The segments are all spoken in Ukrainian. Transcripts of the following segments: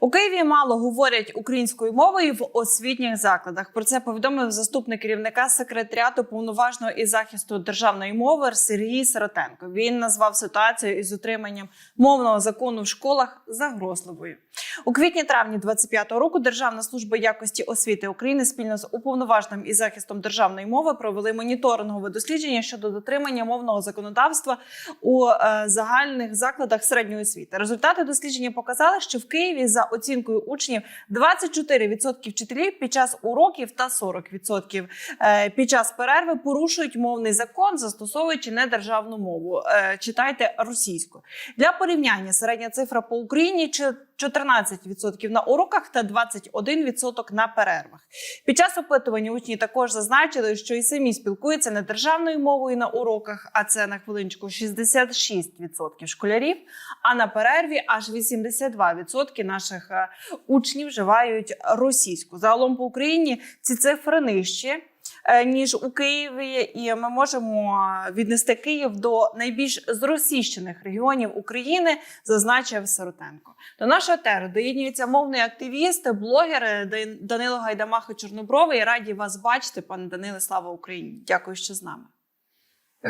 У Києві мало говорять українською мовою в освітніх закладах. Про це повідомив заступник керівника секретаріату повноважного із захисту державної мови Сергій Сиротенко. Він назвав ситуацію із утриманням мовного закону в школах загрозливою. У квітні-травні 25-го року Державна служба якості освіти України спільно з уповноваженим із захистом державної мови провели моніторингове дослідження щодо дотримання мовного законодавства у е, загальних закладах середньої освіти. Результати дослідження показали, що в Києві за оцінкою учнів 24% вчителів під час уроків та 40% е, під час перерви порушують мовний закон, застосовуючи недержавну мову. Е, Читайте російською. Для порівняння середня цифра по Україні 14% на уроках та 21% на перервах. Під час опитування учні також зазначили, що і самі спілкуються не державною мовою на уроках, а це на хвилиночку 66% школярів. А на перерві аж 82% наших е, учнів вживають російську. Загалом по Україні ці цифри нижчі. Е, Ніж у Києві, і ми можемо віднести Київ до найбільш зросіщених регіонів України, зазначив Сиротенко. До нашого теру доєднюється мовний активіст, блогер Данило Гайдамаха Чорнобровий. Раді вас бачити, пане Даниле. Слава Україні! Дякую, що з нами.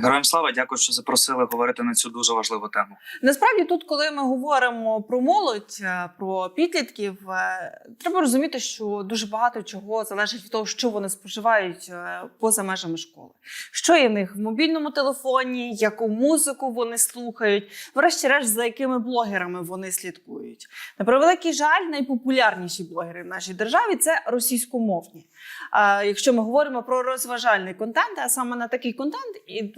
Героям слава, дякую, що запросили говорити на цю дуже важливу тему. Насправді, тут, коли ми говоримо про молодь, е, про підлітків, е, треба розуміти, що дуже багато чого залежить від того, що вони споживають е, поза межами школи. Що є в них в мобільному телефоні, яку музику вони слухають, врешті-решт, за якими блогерами вони слідкують. На превеликий жаль, найпопулярніші блогери в нашій державі це російськомовні. Якщо ми говоримо про розважальний контент, а саме на такий контент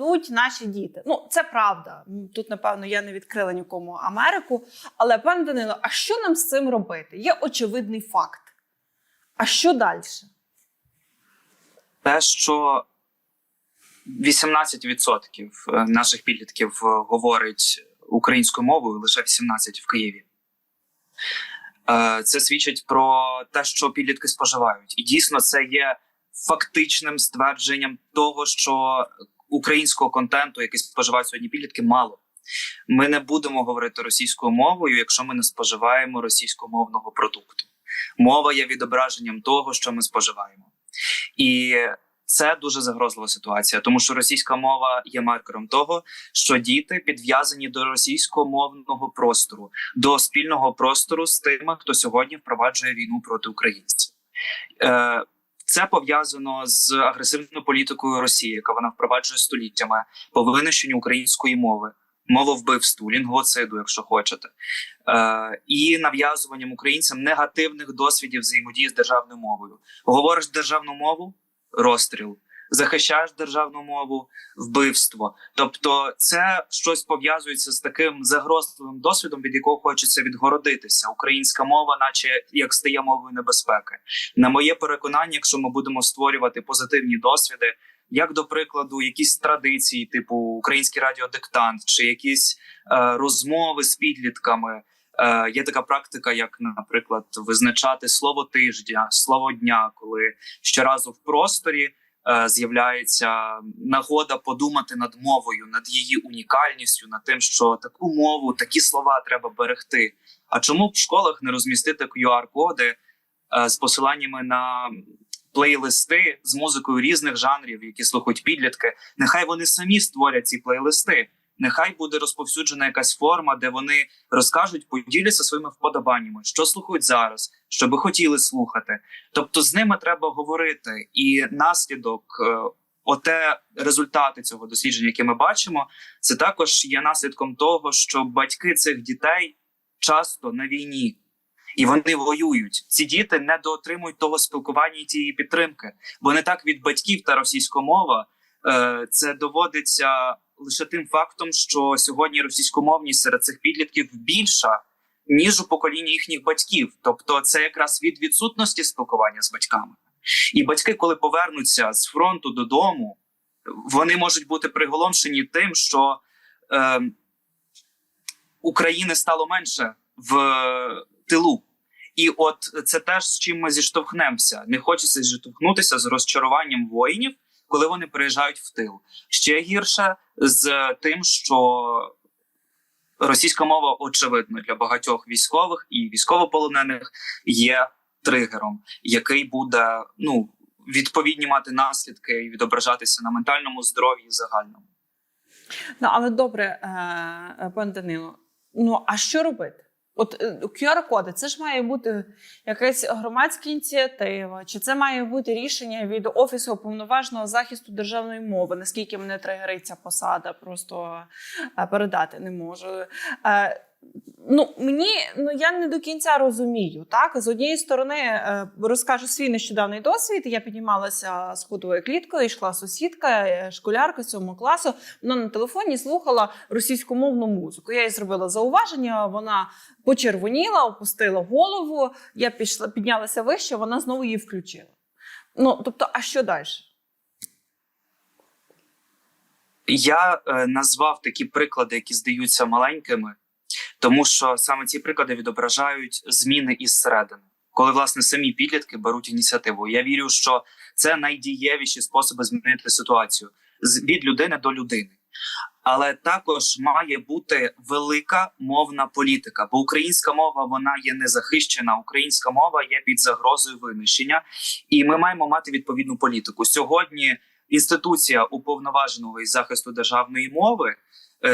ідуть наші діти. Ну це правда. Тут, напевно, я не відкрила нікому Америку. Але пане Данило, а що нам з цим робити? Є очевидний факт. А що далі? Те, що 18% наших підлітків е, говорить українською мовою, лише 18% в Києві. Е, Це свідчить про те, що підлітки споживають, і дійсно це є фактичним ствердженням того, що українського контенту, який споживають сьогодні підлітки, мало. Ми не будемо говорити російською мовою, якщо ми не споживаємо російськомовного продукту. Мова є відображенням того, що ми споживаємо, і це дуже загрозлива ситуація, тому що російська мова є маркером того, що діти підв'язані до російськомовного простору, до спільного простору з тими, хто сьогодні впроваджує війну проти українців. Е, це пов'язано з агресивною політикою Росії, яка вона впроваджує століттями по винищенню української мови, мововбивству, лінгвоциду, якщо хочете, е, і нав'язуванням українцям негативних досвідів взаємодії з державною мовою. Говориш державну мову розстріл, захищаєш державну мову, вбивство. Тобто, це щось пов'язується з таким загрозливим досвідом, від якого хочеться відгородитися. Українська мова, наче як стає мовою небезпеки. На моє переконання, якщо ми будемо створювати позитивні досвіди. Як до прикладу, якісь традиції, типу український радіодиктант, чи якісь е, розмови з підлітками, Е, є така практика, як, наприклад, визначати слово тижня, слово дня, коли щоразу в просторі з'являється нагода подумати над мовою, над її унікальністю, над тим, що таку мову, такі слова треба берегти. А чому б в школах не розмістити QR-коди е, з посиланнями на плейлисти з музикою різних жанрів, які слухають підлітки? Нехай вони самі створять ці плейлисти. Нехай буде розповсюджена якась форма, де вони розкажуть, поділяться своїми вподобаннями, що слухають зараз, що би хотіли слухати. Тобто з ними треба говорити, і наслідок, е, оте результати цього дослідження, яке ми бачимо, це також є наслідком того, що батьки цих дітей часто на війні. І вони воюють. Ці діти не доотримують того спілкування і тієї підтримки, бо не так від батьків та російська мова е, це доводиться лише тим фактом, що сьогодні російськомовність серед цих підлітків більша ніж у поколінні їхніх батьків. Тобто, це якраз від відсутності спілкування з батьками. І батьки, коли повернуться з фронту додому, вони можуть бути приголомшені тим, що е, України стало менше в тилу. І от це теж з чим ми зіштовхнемося. Не хочеться зіштовхнутися з розчаруванням воїнів, коли вони приїжджають в тил. Ще гірше з тим, що російська мова, очевидно, для багатьох військових і військовополонених є тригером, який буде ну відповідні мати наслідки і відображатися на ментальному здоров'ї загальному. Ну але добре, е, пан Данило. Ну а що робити? От е, QR-коди, це ж має бути якась громадська ініціатива, чи це має бути рішення від офісу уповноваженого захисту державної мови? Наскільки мене тригерить ця посада, просто е, передати не можу. Ну, мені ну я не до кінця розумію. Так, з однієї сторони, е, розкажу свій нещодавний досвід. Я піднімалася сходовою кліткою, йшла сусідка, е, школярка сьомого класу. Вона на телефоні слухала російськомовну музику. Я їй зробила зауваження. Вона почервоніла, опустила голову. Я пішла, піднялася вище, вона знову її включила. Ну тобто, а що далі? Я е, назвав такі приклади, які здаються маленькими, тому що саме ці приклади відображають зміни із середини, коли власне самі підлітки беруть ініціативу. Я вірю, що це найдієвіші способи змінити ситуацію від людини до людини. Але також має бути велика мовна політика, бо українська мова вона є незахищена. Українська мова є під загрозою винищення, і ми маємо мати відповідну політику сьогодні. Інституція уповноваженого із захисту державної мови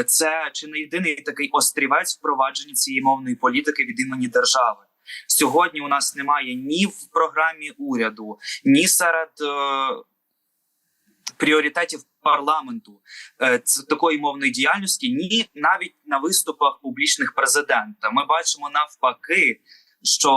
це чи не єдиний такий острівець впровадження цієї мовної політики від імені держави. Сьогодні у нас немає ні в програмі уряду, ні серед е, пріоритетів парламенту е, такої мовної діяльності, ні навіть на виступах публічних президента. Ми бачимо навпаки, що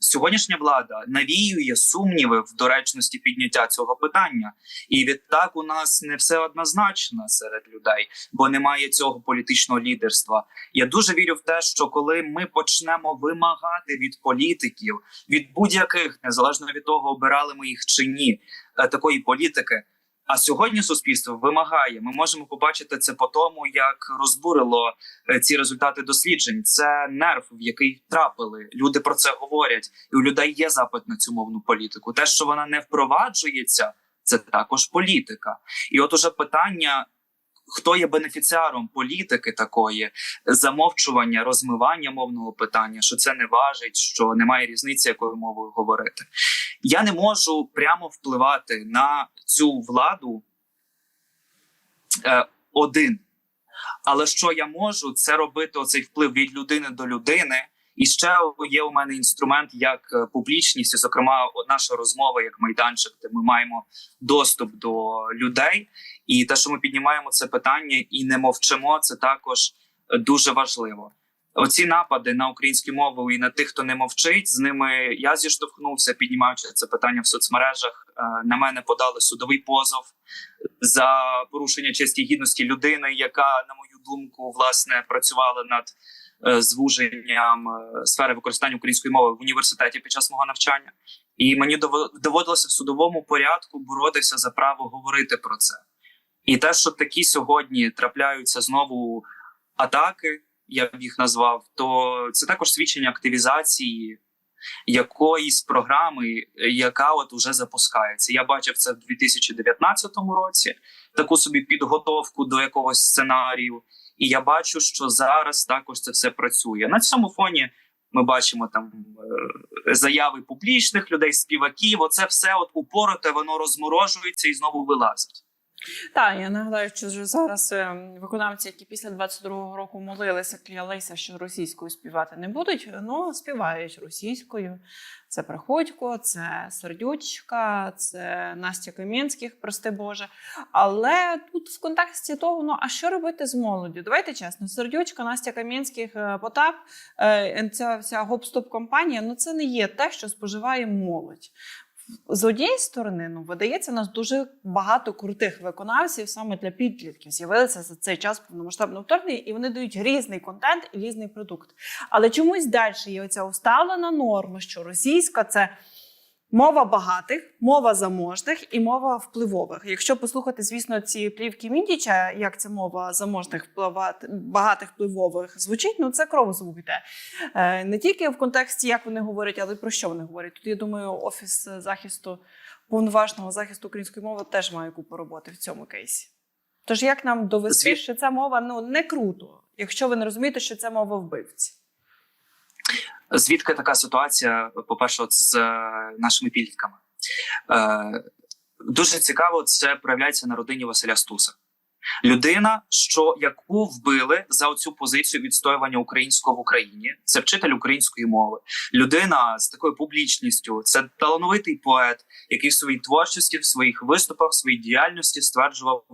сьогоднішня влада навіює сумніви в доречності підняття цього питання, і відтак у нас не все однозначно серед людей, бо немає цього політичного лідерства. Я дуже вірю в те, що коли ми почнемо вимагати від політиків, від будь-яких, незалежно від того, обирали ми їх чи ні, е, такої політики. А сьогодні суспільство вимагає. Ми можемо побачити це по тому, як розбурило е, ці результати досліджень. Це нерв, в який трапили. Люди про це говорять, і у людей є запит на цю мовну політику. Те, що вона не впроваджується, це також політика. І от уже питання. Хто є бенефіціаром політики такої замовчування, розмивання мовного питання, що це не важить, що немає різниці, якою мовою говорити. Я не можу прямо впливати на цю владу е, один. Але що я можу, це робити оцей вплив від людини до людини. І ще є у мене інструмент як е, публічність, і, зокрема, наша розмова як майданчик, де ми маємо доступ до людей. І те, що ми піднімаємо це питання і не мовчимо, це також е, дуже важливо. Оці напади на українську мову і на тих, хто не мовчить, з ними я зіштовхнувся, піднімаючи це питання в соцмережах. Е, На мене подали судовий позов за порушення честі гідності людини, яка, на мою думку, власне працювала над е, звуженням сфери використання української мови в університеті під час мого навчання. І мені дово- доводилося в судовому порядку боротися за право говорити про це. І те, що такі сьогодні трапляються знову атаки, я б їх назвав, то це також свідчення активізації якоїсь програми, яка от уже запускається. Я бачив це в 2019 році, таку собі підготовку до якогось сценарію. І я бачу, що зараз також це все працює. На цьому фоні ми бачимо там е, заяви публічних людей, співаків. Оце все от упороте, воно розморожується і знову вилазить. Так, я нагадаю, що вже зараз е, виконавці, які після 22-го року молилися, клялися, що російською співати не будуть, ну співають російською. Це Приходько, це Сердючка, це Настя Кам'янських, прости Боже. Але тут в контексті того, ну а що робити з молоддю? Давайте чесно, Сердючка, Настя Кам'янських, е, Потап, е, ця вся гоп-стоп компанія, ну це не є те, що споживає молодь. З однієї сторони, ну видається, у нас дуже багато крутих виконавців саме для підлітків з'явилися за цей час повномасштабного вторгнення, і вони дають різний контент і різний продукт. Але чомусь далі є оця усталена норма, що російська це мова багатих, мова заможних і мова впливових. Якщо послухати, звісно, ці плівки Міндіча, як ця мова заможних багатих впливових звучить, ну це кровозвук йде. Е, Не тільки в контексті, як вони говорять, але й про що вони говорять. Тут я думаю, офіс захисту повноважного захисту української мови теж має купу роботи в цьому кейсі. Тож як нам довести, що ця мова ну не круто, якщо ви не розумієте, що це мова вбивці? Звідки така ситуація? По перше, з е, нашими підлітками. Е, дуже цікаво, це проявляється на родині Василя Стуса. Людина, що яку вбили за цю позицію відстоювання українського в Україні, це вчитель української мови. Людина з такою публічністю, це талановитий поет, який в своїй творчості, в своїх виступах, в своїй діяльності стверджував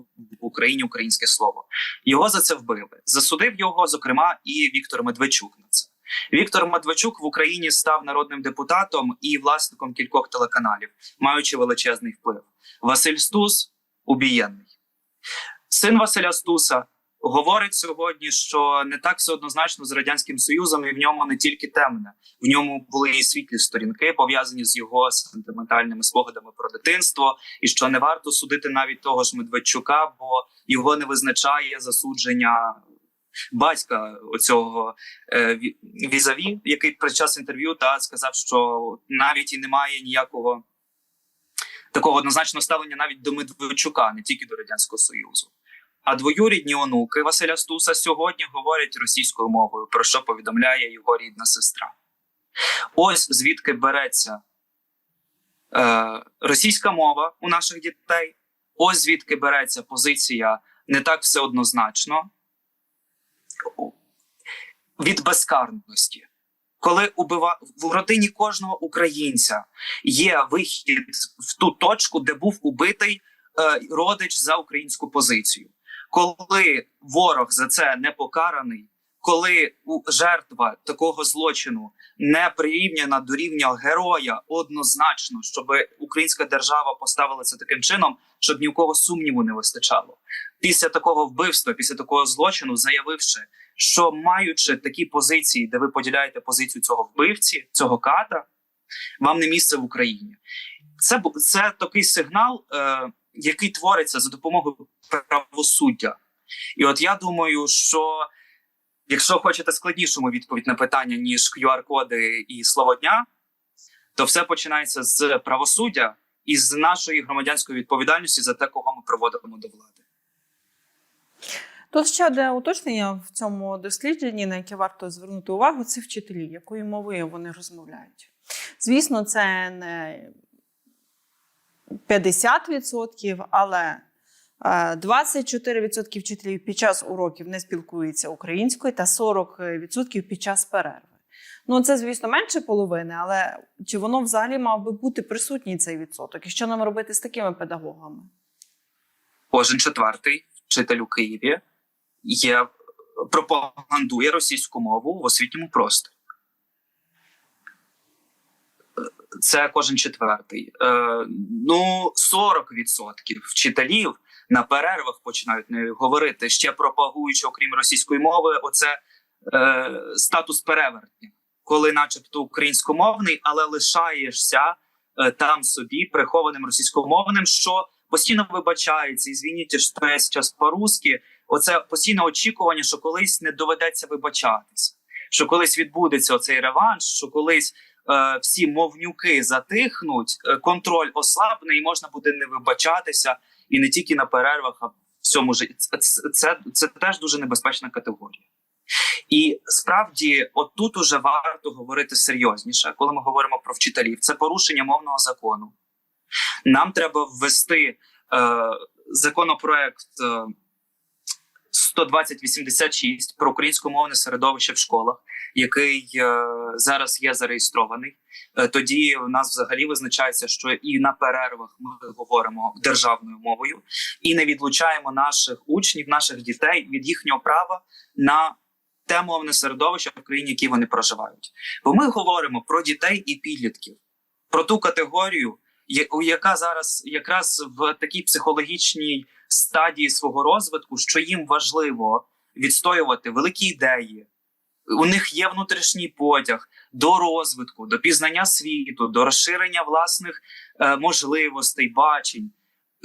в Україні українське слово. Його за це вбили. Засудив його, зокрема, і Віктор Медведчук на це. Віктор Медведчук в Україні став народним депутатом і власником кількох телеканалів, маючи величезний вплив. Василь Стус убієнний. Син Василя Стуса говорить сьогодні, що не так все однозначно з радянським союзом, і в ньому не тільки темне, в ньому були і світлі сторінки, пов'язані з його сентиментальними спогадами про дитинство, і що не варто судити навіть того ж Медведчука, бо його не визначає засудження батька оцього е, візаві, який під час інтерв'ю та сказав, що навіть і немає ніякого такого однозначного ставлення навіть до Медведчука, не тільки до радянського союзу. А двоюрідні онуки Василя Стуса сьогодні говорять російською мовою, про що повідомляє його рідна сестра. Ось звідки береться е, російська мова у наших дітей. Ось звідки береться позиція не так все однозначно від безкарності. Коли убива... в родині кожного українця є вихід в ту точку, де був убитий е, родич за українську позицію. Коли ворог за це не покараний, коли у- жертва такого злочину не прирівняна до рівня героя однозначно, щоб українська держава поставила це таким чином, щоб ні у кого сумніву не вистачало. Після такого вбивства, після такого злочину, заявивши, що маючи такі позиції, де ви поділяєте позицію цього вбивці, цього ката, вам не місце в Україні. Це це такий сигнал, е, який твориться за допомогою правосуддя. І от я думаю, що якщо хочете складнішому відповідь на питання, ніж QR-коди і слово дня, то все починається з правосуддя і з нашої громадянської відповідальності за те, кого ми проводимо до влади. Тут ще одне уточнення в цьому дослідженні, на яке варто звернути увагу, це вчителі, якою мовою вони розмовляють. Звісно, це не 50%, але е, 24% вчителів під час уроків не спілкуються українською та 40% під час перерви. Ну, це, звісно, менше половини, але чи воно взагалі мав би бути присутній цей відсоток? І що нам робити з такими педагогами? Кожен четвертий вчитель у Києві є пропагандує російську мову в освітньому просторі. Це кожен четвертий. Е, ну, 40% вчителів на перервах починають не говорити ще пропагуючи, окрім російської мови, оце е, статус перевертня, коли, начебто, українськомовний, але лишаєшся е, там собі прихованим російськомовним, що постійно вибачається, і звініть, що я зараз по-русски. Оце постійне очікування, що колись не доведеться вибачатися, що колись відбудеться оцей реванш, що колись е, всі мовнюки затихнуть, е, контроль ослабне, і можна буде не вибачатися, і не тільки на перервах, а в всьому житті. Це, це, це, це теж дуже небезпечна категорія. І справді, отут уже варто говорити серйозніше, коли ми говоримо про вчителів. Це порушення мовного закону. Нам треба ввести е, законопроект е, 12086 про українськомовне середовище в школах, який е, зараз є зареєстрований. Е, тоді в нас взагалі визначається, що і на перервах ми говоримо державною мовою, і не відлучаємо наших учнів, наших дітей від їхнього права на те мовне середовище в країні, в якій вони проживають. Бо ми говоримо про дітей і підлітків, про ту категорію, яка зараз якраз в такій психологічній стадії свого розвитку, що їм важливо відстоювати великі ідеї. У них є внутрішній потяг до розвитку, до пізнання світу, до розширення власних е, можливостей, бачень.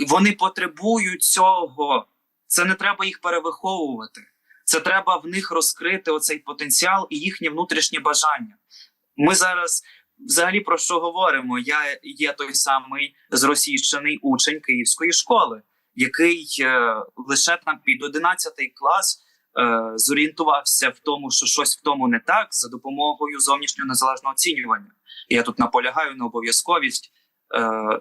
Вони потребують цього. Це не треба їх перевиховувати. Це треба в них розкрити оцей потенціал і їхнє внутрішнє бажання. Ми зараз взагалі про що говоримо? Я є той самий зросійщений учень київської школи. який е, лише там під 11 клас е, зорієнтувався в тому, що щось в тому не так за допомогою зовнішнього незалежного оцінювання. Я тут наполягаю на обов'язковість е,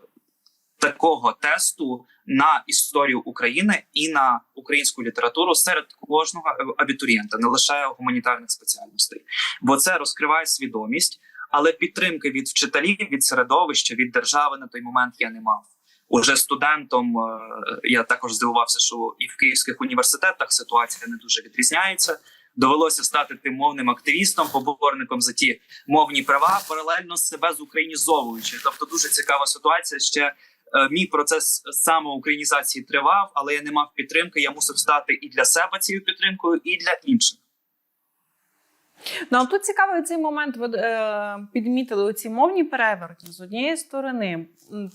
такого тесту на історію України і на українську літературу серед кожного абітурієнта, не лише гуманітарних спеціальностей, бо це розкриває свідомість, але підтримки від вчителів, від середовища, від держави на той момент я не мав. Уже студентом е, я також здивувався, що і в київських університетах ситуація не дуже відрізняється. Довелося стати тим мовним активістом, поборником за ті мовні права, паралельно себе зукраїнізовуючи. Тобто, дуже цікава ситуація. Ще е, мій процес самоукраїнізації тривав, але я не мав підтримки. Я мусив стати і для себе цією підтримкою, і для інших. Ну а тут цікавий цей момент. Ви е, підмітили оці мовні перевертні. З однієї сторони,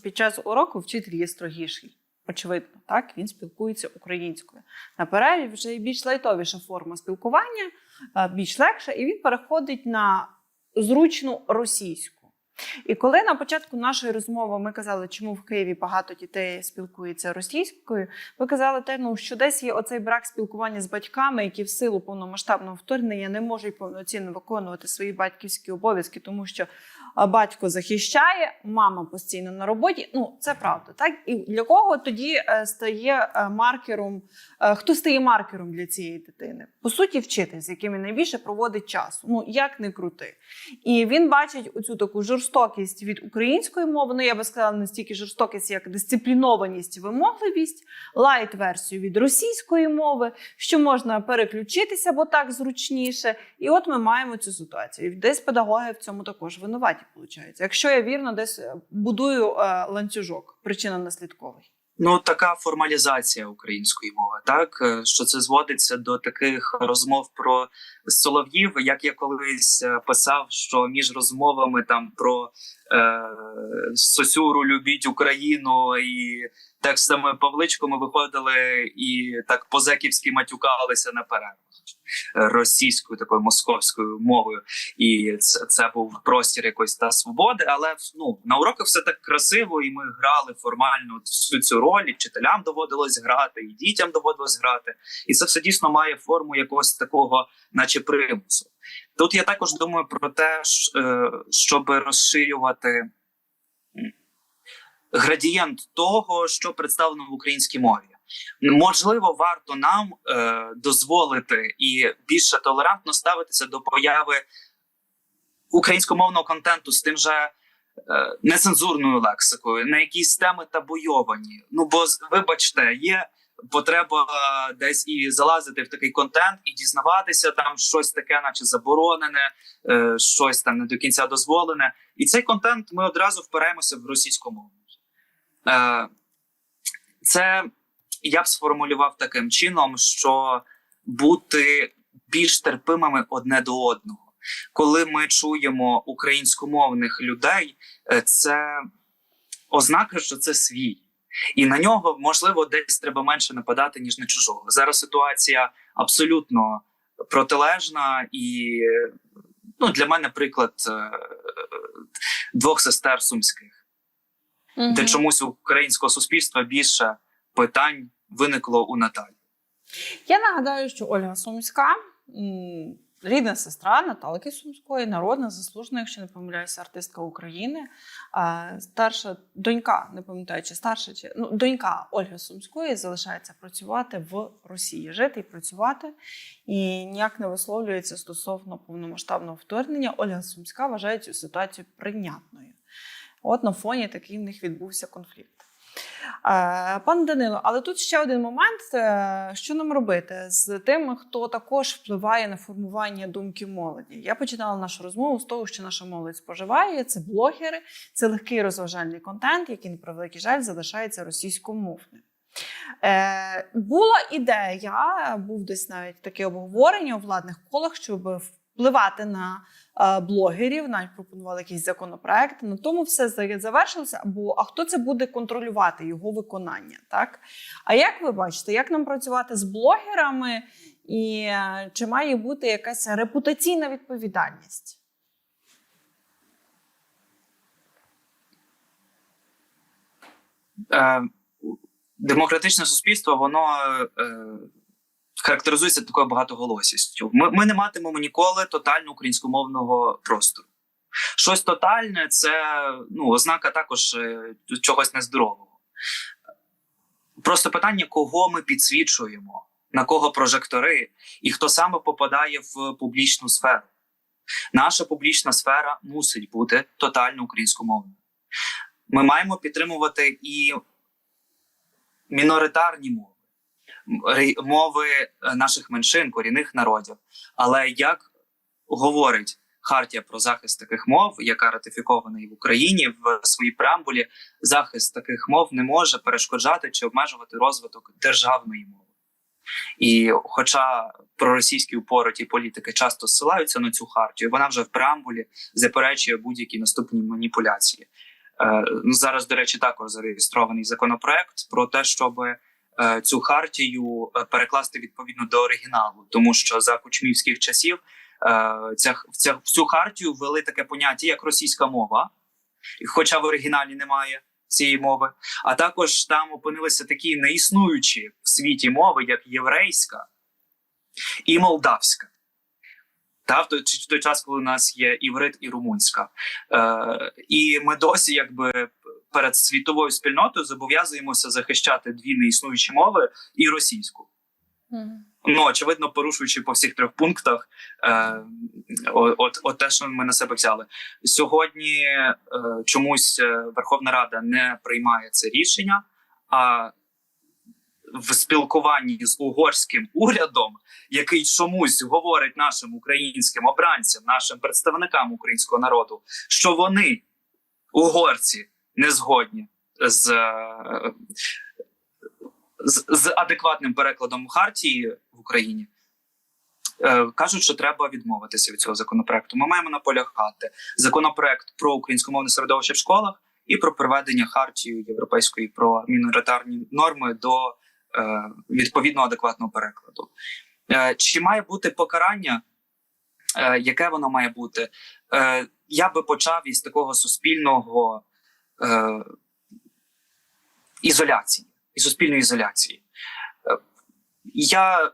під час уроку вчитель є строгіший. Очевидно, так він спілкується українською. На перерві вже більш лайтовіша форма спілкування, е, більш легша, і він переходить на зручну російську. І коли на початку нашої розмови ми казали, чому в Києві багато дітей спілкуються російською, ви казали те, ну що десь є оцей брак спілкування з батьками, які в силу повномасштабного вторгнення не можуть повноцінно виконувати свої батьківські обов'язки, тому що батько захищає, мама постійно на роботі. Ну це правда, так і для кого тоді е, стає е, маркером? е, Хто стає маркером для цієї дитини? По суті, вчитель, з яким він найбільше проводить часу. Ну як не крути. І він бачить оцю таку жорстокість від української мови. Ну я би сказала, не стільки жорстокість, як дисциплінованість, вимогливість, лайт версію від російської мови, що можна переключитися, бо так зручніше. І от ми маємо цю ситуацію. Десь педагоги в цьому також винуваті, виходить. Якщо я вірно, десь е, будую е, ланцюжок, причина наслідковий. Ну, така формалізація української мови, так е, що це зводиться до таких розмов про солов'їв, як я колись писав, що між розмовами там про Сосюру любіть Україну і текстами Павличко ми виходили і так позеківськи матюкалися на перервах е, російською такою московською мовою, і це, це був простір якоїсь та свободи. Але ну на уроках все так красиво, і ми грали формально всю цю роль. І вчителям доводилось грати, і дітям доводилось грати. І це все дійсно має форму якогось такого, наче примусу. Тут я також думаю про те, е, щоб розширювати градієнт того, що представлено в українській мові. Можливо, варто нам е, дозволити і більше толерантно ставитися до появи українськомовного контенту з тим же е, нецензурною лексикою, на якісь теми табуйовані. Ну бо вибачте, є потреба десь і залазити в такий контент і дізнаватися там щось таке, наче заборонене, е, щось там не до кінця дозволене. І цей контент ми одразу впираємося в російську мову. Е, це я б сформулював таким чином, що бути більш терпимими одне до одного. Коли ми чуємо українськомовних людей, е, це ознака, що це свій. І на нього можливо десь треба менше нападати, ніж на чужого. Зараз ситуація абсолютно протилежна, і ну, для мене приклад е, двох сестер сумських, де чомусь у українського суспільства більше питань виникло у Наталі. Я нагадаю, що Ольга Сумська, рідна сестра Наталки Сумської, народна, заслужена, якщо не помиляюся, артистка України, старша донька, не пам'ятаю, чи старша, чи ну, донька Ольги Сумської залишається працювати в Росії, жити і працювати, і ніяк не висловлюється стосовно повномасштабного вторгнення. Ольга Сумська вважає цю ситуацію прийнятною. От на фоні такий в них відбувся конфлікт. Е, Пане Данило, але тут ще один момент: е, що нам робити з тими, хто також впливає на формування думки молоді. Я починала нашу розмову з того, що наша молодь споживає. Це блогери, це легкий розважальний контент, який, на превеликий жаль, залишається російськомовним. Е, була ідея, був десь навіть таке обговорення у владних колах, щоб впливати на блогерів, навіть пропонували якісь законопроекти. На тому все завершилося. Бо а хто це буде контролювати його виконання? Так а як ви бачите, як нам працювати з блогерами, і е, чи має бути якась репутаційна відповідальність? Е, демократичне суспільство воно е, характеризується такою багатоголосістю. Ми, ми не матимемо ніколи тотально українськомовного простору. Щось тотальне це ну, ознака також е, чогось нездорового. Просто питання, кого ми підсвічуємо, на кого прожектори, і хто саме попадає в публічну сферу. Наша публічна сфера мусить бути тотально українськомовною. Ми маємо підтримувати і міноритарні мови, мови е, наших меншин, корінних народів. Але як говорить Хартія про захист таких мов, яка ратифікована і в Україні в своїй преамбулі, захист таких мов не може перешкоджати чи обмежувати розвиток державної мови. І хоча проросійські упороті політики часто ссилаються на цю хартію, вона вже в преамбулі заперечує будь-які наступні маніпуляції. Е, ну, зараз, до речі, також зареєстрований законопроект про те, щоб цю хартію е, перекласти відповідно до оригіналу, тому що за кучмівських часів е, ця, ця, в цю хартію ввели таке поняття як російська мова, хоча в оригіналі немає цієї мови, а також там опинилися такі неіснуючі в світі мови, як єврейська і молдавська. Та в той, в той час, коли у нас є іврит і румунська, е, і ми досі, якби перед світовою спільнотою, зобов'язуємося захищати дві неіснуючі мови і російську. Ну, очевидно, порушуючи по всіх трьох пунктах, е, от, от те, що ми на себе взяли. Сьогодні е, чомусь е, Верховна Рада не приймає це рішення, а в спілкуванні з угорським урядом, який чомусь говорить нашим українським обранцям, нашим представникам українського народу, що вони, угорці, не згодні з, е, з, з адекватним перекладом хартії в Україні. Е, Кажуть, що треба відмовитися від цього законопроекту. Ми маємо наполягати законопроект про українськомовне середовище в школах і про проведення хартії європейської про міноритарні норми до е, відповідно адекватного перекладу. Е, чи має бути покарання? Е, яке воно має бути? Е, я би почав із такого суспільного е, ізоляції, і суспільної ізоляції. Е, я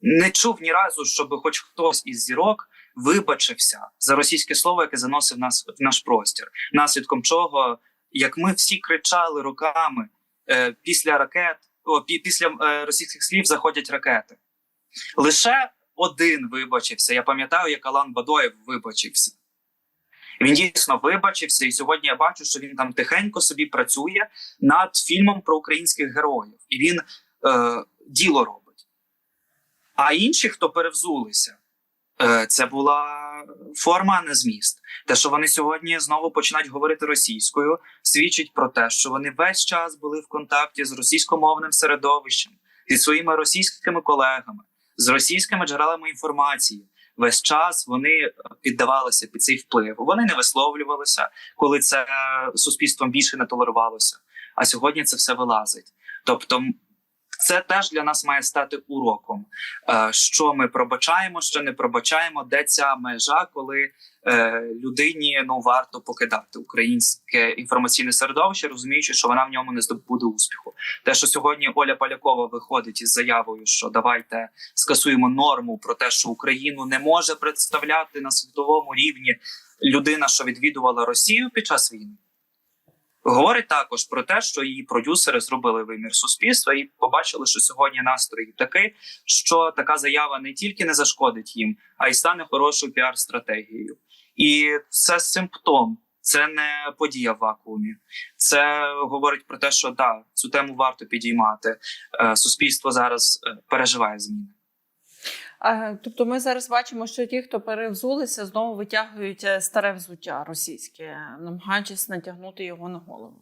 не чув ні разу, щоб хоч хтось із зірок вибачився за російське слово, яке заносив нас в наш простір, наслідком чого, як ми всі кричали руками е, після ракет, о, пі- після російських слів заходять ракети. Лише один вибачився. Я пам'ятаю, як Алан Бадоєв вибачився. Він дійсно вибачився, і сьогодні я бачу, що він там тихенько собі працює над фільмом про українських героїв, і він е, діло робить. А інші, хто перевзулися, е, це була форма, а не зміст. Те, що вони сьогодні знову починають говорити російською, свідчить про те, що вони весь час були в контакті з російськомовним середовищем, зі своїми російськими колегами, з російськими джерелами інформації. Весь час вони е, піддавалися під цей вплив. Вони не висловлювалися, коли це е, суспільством більше не толерувалося. А сьогодні це все вилазить. Тобто, це теж для нас має стати уроком. Е, Що ми пробачаємо, що не пробачаємо, де ця межа, коли е, людині ну варто покидати українське інформаційне середовище, розуміючи, що вона в ньому не здобуде успіху. Те, що сьогодні Оля Полякова виходить із заявою, що давайте скасуємо норму про те, що Україну не може представляти на світовому рівні людина, що відвідувала Росію під час війни. Говорить також про те, що її продюсери зробили вимір суспільства і побачили, що сьогодні настрій такий, що така заява не тільки не зашкодить їм, а й стане хорошою піар-стратегією. І це симптом, це не подія в вакуумі. Це говорить про те, що да, цю тему варто підіймати. Е, Суспільство зараз е, переживає зміни. Тобто ми зараз бачимо, що ті, хто перевзулися, знову витягують е, старе взуття російське, намагаючись натягнути його на голову.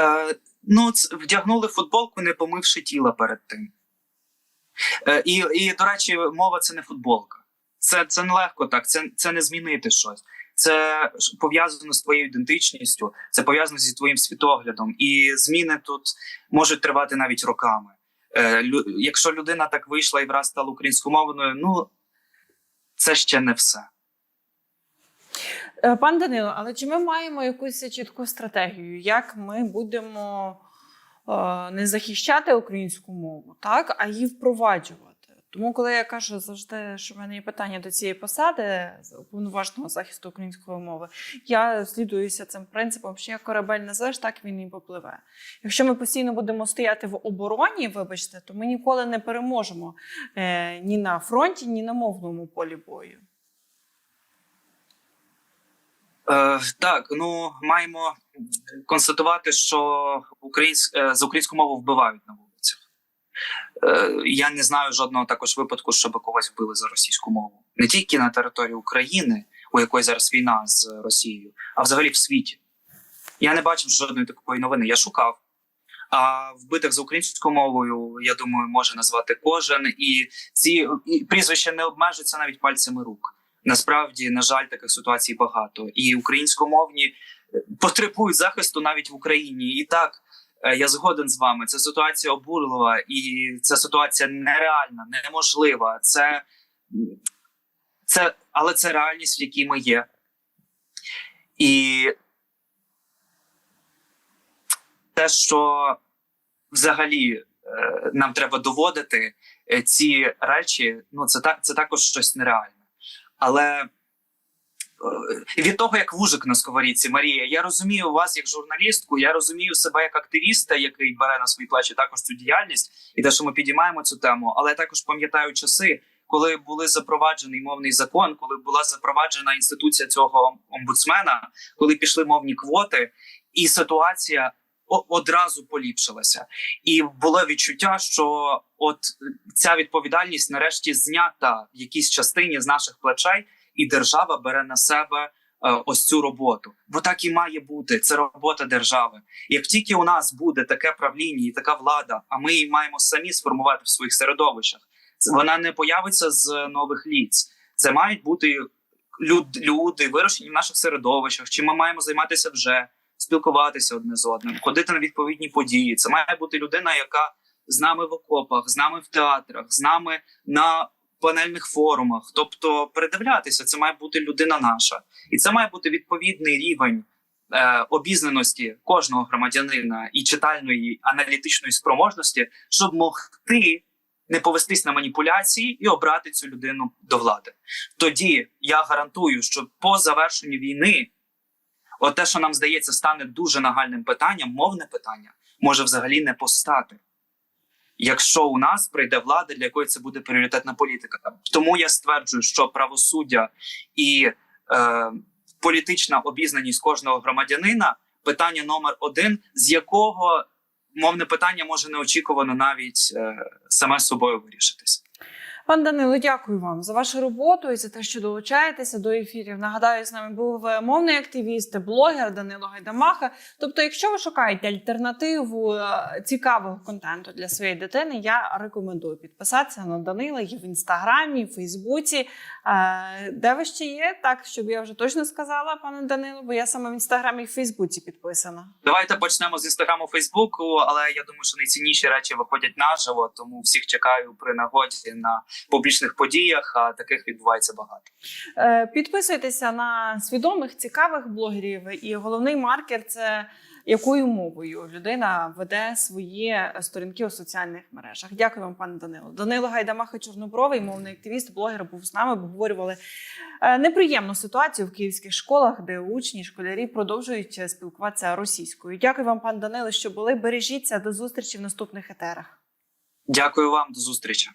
Е, ну, вдягнули футболку, не помивши тіла перед тим. Е, і, і, до речі, мова це не футболка. Це, це нелегко так, це, це не змінити щось. Це пов'язано з твоєю ідентичністю, це пов'язано зі твоїм світоглядом. І зміни тут можуть тривати навіть роками. Е, якщо людина так вийшла і враз стала українськомовною, ну це ще не все. Е, Пан Данило, але чи ми маємо якусь чітку стратегію, як ми будемо е, не захищати українську мову, так, а її впроваджувати. Тому, коли я кажу завжди, що в мене є питання до цієї посади з уповноваженого захисту української мови, я слідуюся цим принципом, що як корабель несеш, так він і попливе. Якщо ми постійно будемо стояти в обороні, вибачте, то ми ніколи не переможемо е, ні на фронті, ні на мовному полі бою. Е, так, ну маємо констатувати, що українсь... е, за українську мову вбивають на вулицях. Е, я не знаю жодного також випадку, щоб когось вбили за російську мову. Не тільки на території України, у якої зараз війна з Росією, а взагалі в світі. Я не бачив жодної такої новини. Я шукав. А вбитих за українською мовою, я думаю, може назвати кожен, і ці і прізвища не обмежуються навіть пальцями рук. Насправді, на жаль, таких ситуацій багато, і українськомовні потребують захисту навіть в Україні. І так я згоден з вами. Це ситуація обурлива, і ця ситуація нереальна, неможлива. Це, це але це реальність, в якій ми є. І те, що взагалі е, нам треба доводити е, ці речі, ну це так, це також щось нереальне. Але е, від того, як вужик на сковорідці, Марія, я розумію вас як журналістку, я розумію себе як активіста, який бере на свої плечі також цю діяльність, і те, що ми підіймаємо цю тему, але також пам'ятаю часи, коли були запроваджений мовний закон, коли була запроваджена інституція цього омбудсмена, коли пішли мовні квоти, і ситуація одразу поліпшилася. І було відчуття, що от ця відповідальність нарешті знята в якійсь частині з наших плечей, і держава бере на себе е, ось цю роботу. Бо так і має бути. Це робота держави. Як тільки у нас буде таке правління і така влада, а ми її маємо самі сформувати в своїх середовищах, вона не появиться з нових ліц. Це мають бути люд, люди, вирощені в наших середовищах. Чим ми маємо займатися вже спілкуватися одне з одним, ходити на відповідні події. Це має бути людина, яка з нами в окопах, з нами в театрах, з нами на панельних форумах. Тобто передивлятися, це має бути людина наша, і це має бути відповідний рівень. е, Обізнаності кожного громадянина і читальної аналітичної спроможності, щоб могти не повестись на маніпуляції і обрати цю людину до влади. Тоді я гарантую, що по завершенню війни От те, що нам здається, стане дуже нагальним питанням, мовне питання може взагалі не постати. Якщо у нас прийде влада, для якої це буде пріоритетна політика. Тому я стверджую, що правосуддя і е, політична обізнаність кожного громадянина питання номер один, з якого мовне питання може неочікувано навіть е, саме собою вирішитись. Пан Данило, дякую вам за вашу роботу і за те, що долучаєтеся до ефірів. Нагадаю, з нами був мовний активіст, блогер Данило Гайдамаха. Тобто, якщо ви шукаєте альтернативу е, цікавого контенту для своєї дитини, я рекомендую підписатися на Данила. Є в інстаграмі, в Фейсбуці. Е, Де ви ще є? Так, щоб я вже точно сказала, пане Данило, бо я саме в інстаграмі і в Фейсбуці підписана. Давайте почнемо з інстаграму Фейсбуку, але я думаю, що найцінніші речі виходять наживо, тому всіх чекаю при нагоді на публічних подіях. А таких відбувається багато. Е, Підписуйтеся на свідомих, цікавих блогерів. І головний маркер це якою мовою людина веде свої сторінки у соціальних мережах. Дякую вам, пане Данило. Данило Гайдамаха, чорнобровий, мовний активіст, блогер був з нами. Обговорювали е, неприємну ситуацію в київських школах, де учні, школярі продовжують спілкуватися російською. Дякую вам, пане Данило, що були. Бережіться до зустрічі в наступних етерах. Дякую вам, до зустрічі.